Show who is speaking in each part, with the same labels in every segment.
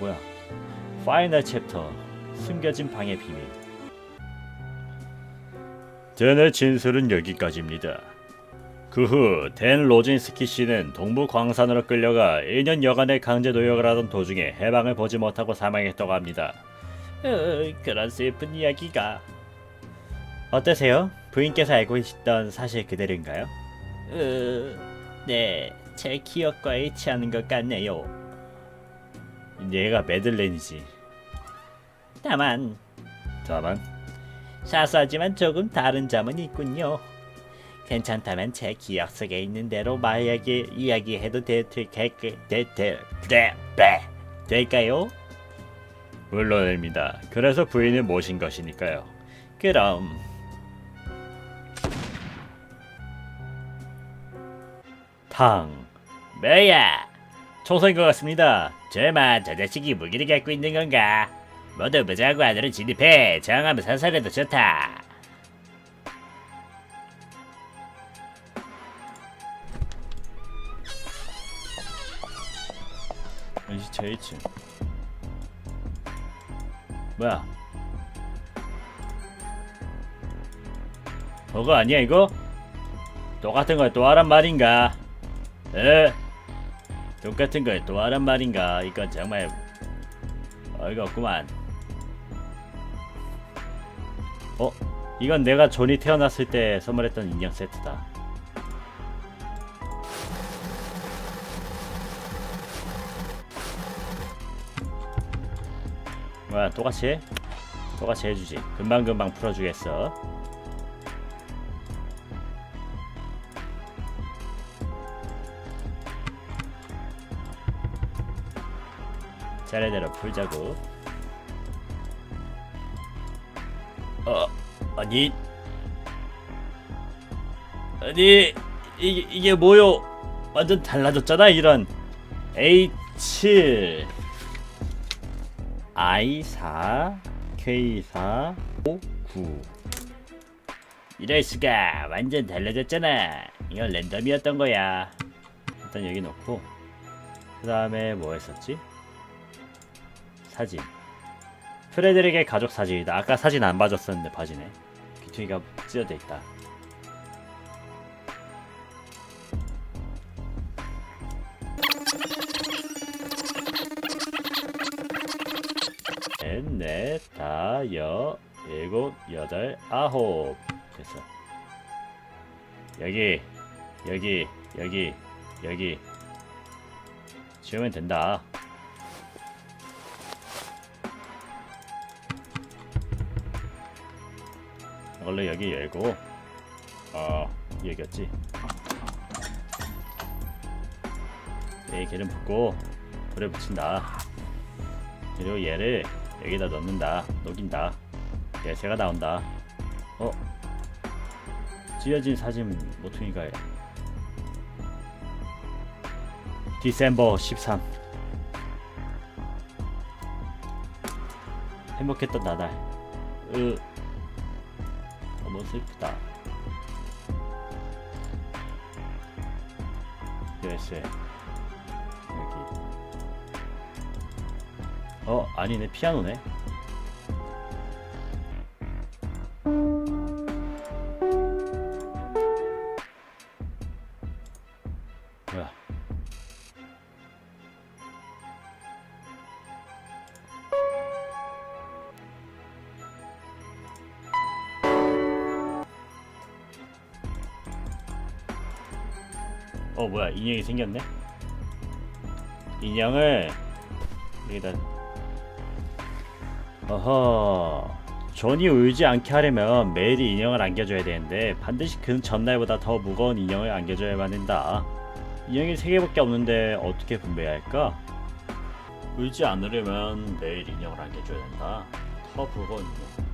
Speaker 1: 뭐야? 파이널 챕터 숨겨진 방의 비밀. 댄의 진술은 여기까지입니다. 그 후 댄 로진스키 씨는 동부 광산으로 끌려가 1년 여간의 강제 노역을 하던 도중에 해방을 보지 못하고 사망했다고 합니다. 어, 그런 슬픈 이야기가 어떠세요? 부인께서 알고 있던 사실 그대로인가요? 어, 네, 제 기억과 일치하는 것 같네요. 얘가 메들렌이지. 다만, 다만, 사소하지만 조금 다른 점은 있군요. 괜찮다면 제 기억 속에 있는 대로 만약에 이야기해도 될까요? 물론입니다. 그래서 부인을 모신 것이니까요. 그럼 탕 뭐야 총선인 것 같습니다. 저만 저 자식이 무기를 갖고 있는 건가? 모두 무장하고 안으로 진입해 저항하면 살살해도 좋다. 제 1층 뭐야 그거 아니야 이거? 똑같은 걸또 하란 말인가? 에? 똑같은 걸 또 하란 말인가? 이건 정말 어이가 없구만 어? 이건 내가 존이 태어났을 때 선물했던 인형 세트다 뭐야 똑같이 해? 똑같이 해주지 금방금방 풀어주겠어 차례대로 풀자고. 어 아니. 아니 이게 이게 뭐요? 완전 달라졌잖아 이런. H I4 K4 5 9 이럴 수가. 완전 달라졌잖아. 이건 랜덤이었던 거야. 일단 여기 놓고. 그 다음에 뭐 했었지? 사진. 프레드릭의 가족 사진이다. 아까 사진 안 봐줬었는데 봐지네. 귀퉁이가 찢어져 있다. 넷, 넷, 다, 여, 일곱, 여덟, 아홉. 됐어. 여기 여기 여기 여기. 지우면 된다 원래 여기 열고 어 여기였지? 이 기름 붓고 불에 붙인다. 그리고 얘를 여기다 넣는다 녹인다. 예새가 나온다. 어? 찢어진 사진 모퉁이가 디셈버 13 행복했던 나날. 으 너무 슬프다. 열쇠. 여기. 어 아니네. 피아노네 어 뭐야 인형이 생겼네? 인형을 여기다. 어허 존이 울지 않게 하려면 매일 인형을 안겨줘야 되는데 반드시 그 전날보다 더 무거운 인형을 안겨줘야만 한다. 인형이 세 개밖에 없는데 어떻게 분배해야 할까? 울지 않으려면 매일 인형을 안겨줘야 된다. 더 무거운 인형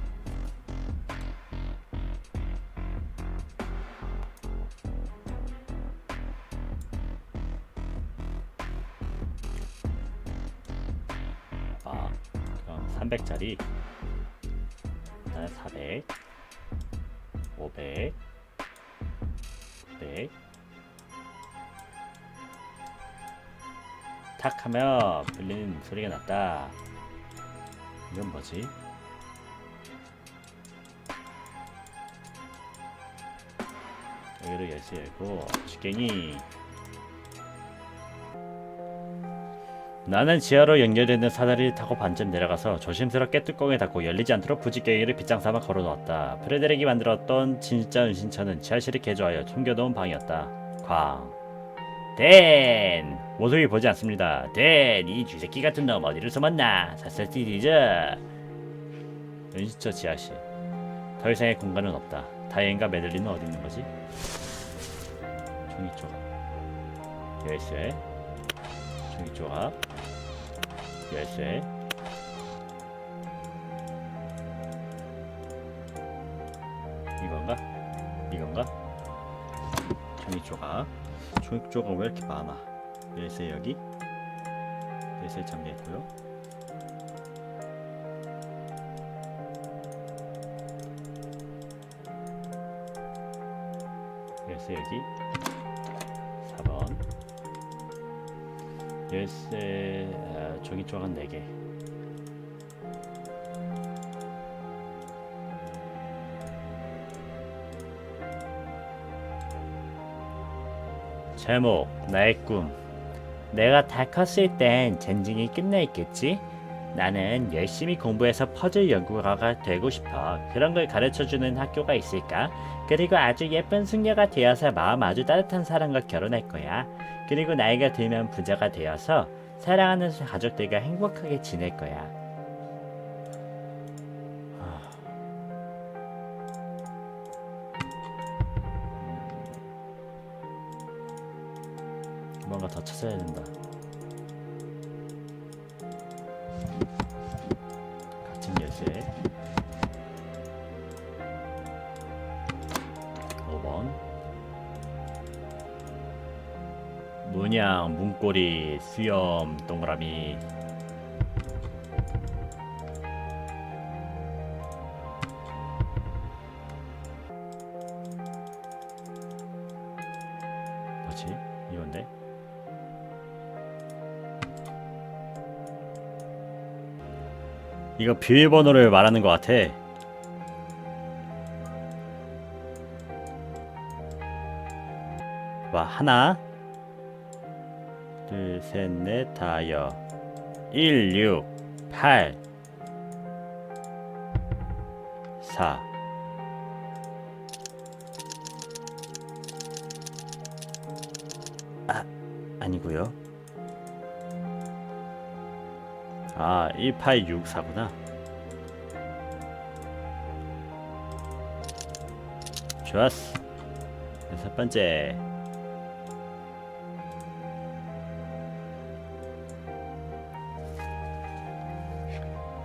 Speaker 1: 300짜리 그다음에 400 500 900 탁 하면 풀리는 소리가 났다. 이건 뭐지? 여기를 열쇠 열고 직갱이 나는 지하로 연결되는 사다리를 타고 반쯤 내려가서 조심스럽게 뚜껑을 닫고 열리지 않도록 부직갱이를 빗장 삼아 걸어놓았다. 프레데릭이 만들었던 진짜 은신처는 지하실이 개조하여 숨겨놓은 방이었다. 광. 댄! 모습이 보지 않습니다. 댄! 이 쥐새끼 같은 놈 어디를 숨었나? 사설티리즈! 은신처 지하실. 더 이상의 공간은 없다. 다이앤과 메들린은 어디 있는 거지? 종이 조각. 열쇠. 조각. 열쇠. 이건가? 이건가? 종이 조각. 종이 조각 왜 이렇게 많아? 열쇠 여기. 열쇠 잠겨 있고요. 열쇠 여기 열쇠 아, 종이 조각 4개 제목 나의 꿈 내가 다 컸을 땐 젠징이 끝나 있겠지? 나는 열심히 공부해서 퍼즐 연구가가 되고 싶어. 그런 걸 가르쳐주는 학교가 있을까? 그리고 아주 예쁜 숙녀가 되어서 마음 아주 따뜻한 사람과 결혼할 거야. 그리고 나이가 들면 부자가 되어서 사랑하는 가족들과 행복하게 지낼 거야. 뭔가 더 찾아야 된다. 같은 열쇠 5번 문양, 문고리, 수염, 동그라미 뭐지? 이건데? 이거 비밀번호를 말하는 것 같아. 와 하나, 둘, 셋, 넷, 다여, 1, 6, 8, 4. 아 아니고요. 아, 1864구나. 좋았어. 첫 번째.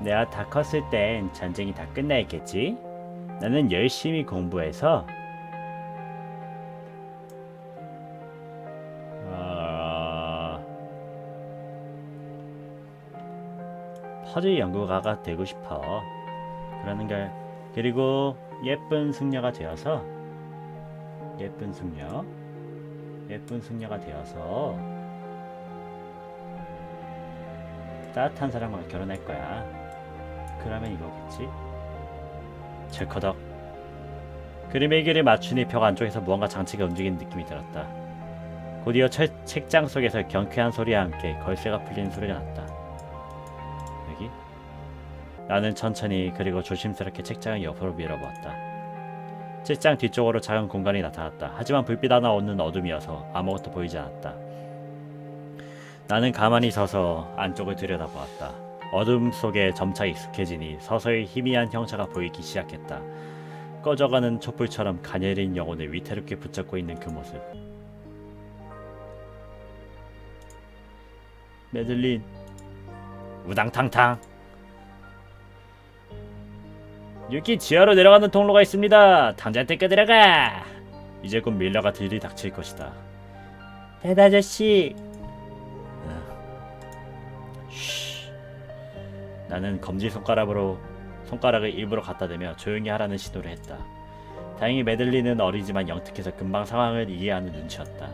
Speaker 1: 내가 다 컸을 땐 전쟁이 다 끝나 있겠지? 나는 열심히 공부해서 퍼즐 연구가가 되고 싶어. 그러는 걸 그리고 예쁜 숙녀가 되어서 예쁜 숙녀 예쁜 숙녀가 되어서 따뜻한 사람과 결혼할 거야. 그러면 이거겠지? 철커덕 그림의 길을 맞추니 벽 안쪽에서 무언가 장치가 움직이는 느낌이 들었다. 곧이어 철, 책장 속에서 경쾌한 소리와 함께 걸쇠가 풀리는 소리가 났다. 나는 천천히 그리고 조심스럽게 책장을 옆으로 밀어보았다. 책장 뒤쪽으로 작은 공간이 나타났다. 하지만 불빛 하나 없는 어둠이어서 아무것도 보이지 않았다. 나는 가만히 서서 안쪽을 들여다보았다. 어둠 속에 점차 익숙해지니 서서히 희미한 형체가 보이기 시작했다. 꺼져가는 촛불처럼 가녀린 영혼을 위태롭게 붙잡고 있는 그 모습. 메들린 우당탕탕 여기 지하로 내려가는 통로가 있습니다. 당장 뜯겨 들어가. 이제 곧 밀러가 들이 닥칠 것이다. 배 아저씨. 쉬. 나는 검지 손가락으로 손가락을 입으로 갖다 대며 조용히 하라는 시도를 했다. 다행히 메들리는 어리지만 영특해서 금방 상황을 이해하는 눈치였다.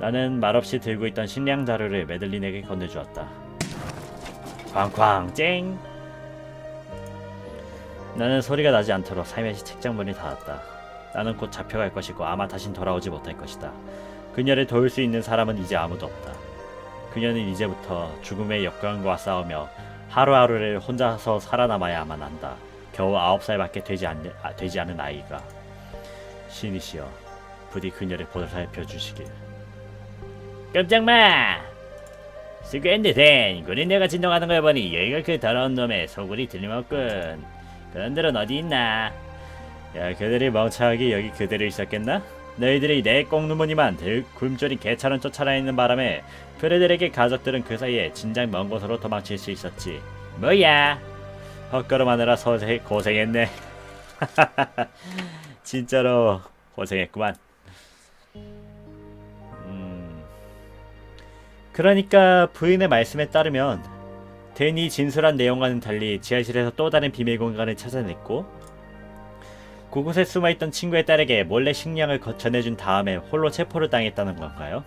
Speaker 1: 나는 말없이 들고 있던 식량 자루를 메들린에게 건네주었다. 쾅쾅 쨍. 나는 소리가 나지 않도록 살며시 책장 문을 닫았다. 나는 곧 잡혀갈 것이고 아마 다신 돌아오지 못할 것이다. 그녀를 도울 수 있는 사람은 이제 아무도 없다. 그녀는 이제부터 죽음의 역경과 싸우며 하루하루를 혼자서 살아남아야만 한다. 겨우 아홉 살밖에 되지, 않, 아, 되지 않은 아이가 신이시여 부디 그녀를 보살펴 주시길. 깜짝마! 수고했네 댄. 그리 내가 진동하는 걸 보니 여기가 그 더러운 놈의 소굴이 들림없군. 그런들은 어디 있나? 야 그들이 멍청하게 여기 그대로 있었겠나? 너희들이 내 꽁누무니만 들 굶주린 개처럼 쫓아라 있는 바람에 그대들에게 가족들은 그 사이에 진작 먼 곳으로 도망칠 수 있었지. 뭐야? 헛걸음하느라 서세 고생했네. 진짜로 고생했구만. 음. 그러니까 부인의 말씀에 따르면 댄이 진술한 내용과는 달리 지하실에서 또 다른 비밀 공간을 찾아냈고 그곳에 숨어있던 친구의 딸에게 몰래 식량을 거- 전해준 다음에 홀로 체포를 당했다는 건가요?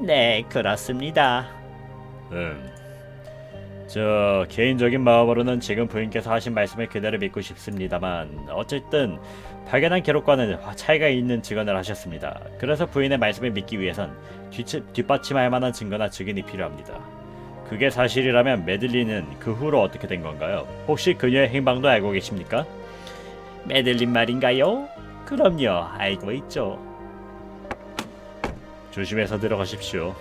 Speaker 1: 네, 그렇습니다. 음. 저 개인적인 마음으로는 지금 부인께서 하신 말씀을 그대로 믿고 싶습니다만 어쨌든 발견한 기록과는 차이가 있는 증언을 하셨습니다. 그래서 부인의 말씀을 믿기 위해선 뒤, 뒷받침할 만한 증거나 증인이 필요합니다. 그게 사실이라면 메들린은 그 후로 어떻게 된 건가요? 혹시 그녀의 행방도 알고 계십니까? 메들린 말인가요? 그럼요, 알고 있죠. 조심해서 들어가십시오.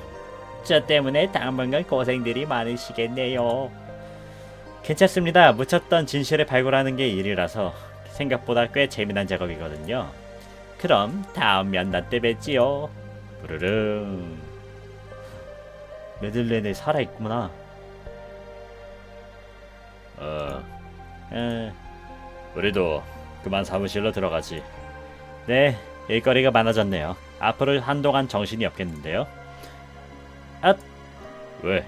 Speaker 1: 저 때문에 당분간 고생들이 많으시겠네요. 괜찮습니다. 묻혔던 진실을 발굴하는 게 일이라서 생각보다 꽤 재미난 작업이거든요. 그럼 다음 면담 때 뵙지요. 부르릉. 메들렌에 살아 있구나. 어, 에, 우리도 그만 사무실로 들어가지. 네, 일거리가 많아졌네요. 앞으로 한동안 정신이 없겠는데요. 아, 왜?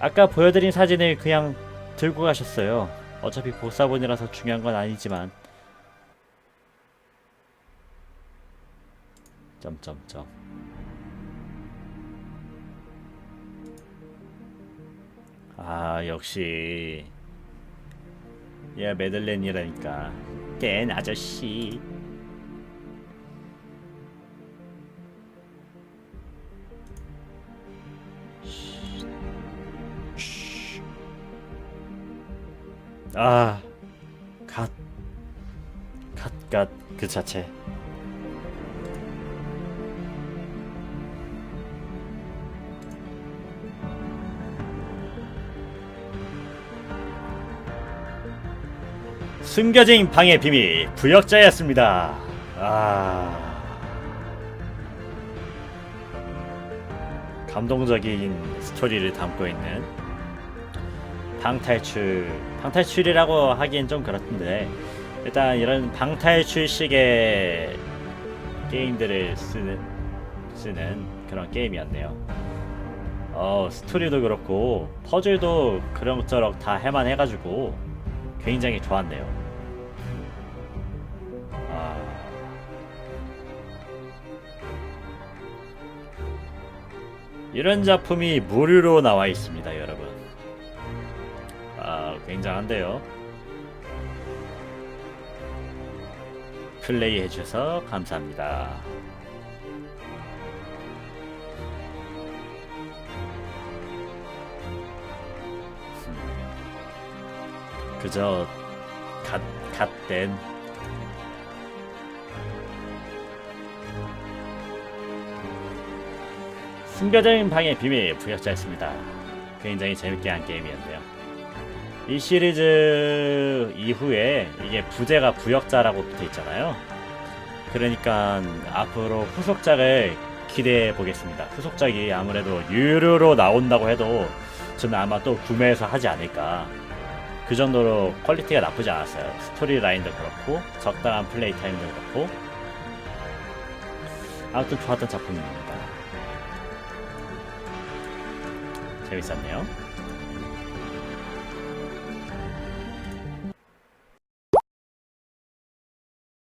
Speaker 1: 아까 보여드린 사진을 그냥 들고 가셨어요. 어차피 복사본이라서 중요한 건 아니지만. 점점점. 아 역시. 얘 메들렌이라니까. 댄 아저씨. 아, 갓, 갓, 갓, 그 자체. 숨겨진 방의 비밀, 부역자였습니다. 아. 감동적인 스토리를 담고 있는 방탈출 방탈출이라고 하기엔 좀 그렇던데 일단 이런 방탈출식의 게임들을 쓰는 쓰는 그런 게임이었네요. 어 스토리도 그렇고 퍼즐도 그럭저럭 다 해만 해가지고 굉장히 좋았네요. 아 이런 작품이 무료로 나와 있습니다, 여러분. 아, 굉장한데요. 플레이 해주셔서 감사합니다. 그저 갓, 갓된 숨겨진 방의 비밀 부역자였습니다. 굉장히 재밌게 한 게임이었네요. 이 시리즈 이후에 이게 부제가 부역자라고 붙어 있잖아요. 그러니까 앞으로 후속작을 기대해 보겠습니다. 후속작이 아무래도 유료로 나온다고 해도 저는 아마 또 구매해서 하지 않을까. 그 정도로 퀄리티가 나쁘지 않았어요. 스토리 라인도 그렇고 적당한 플레이 타임도 그렇고 아무튼 좋았던 작품입니다. 재밌었네요.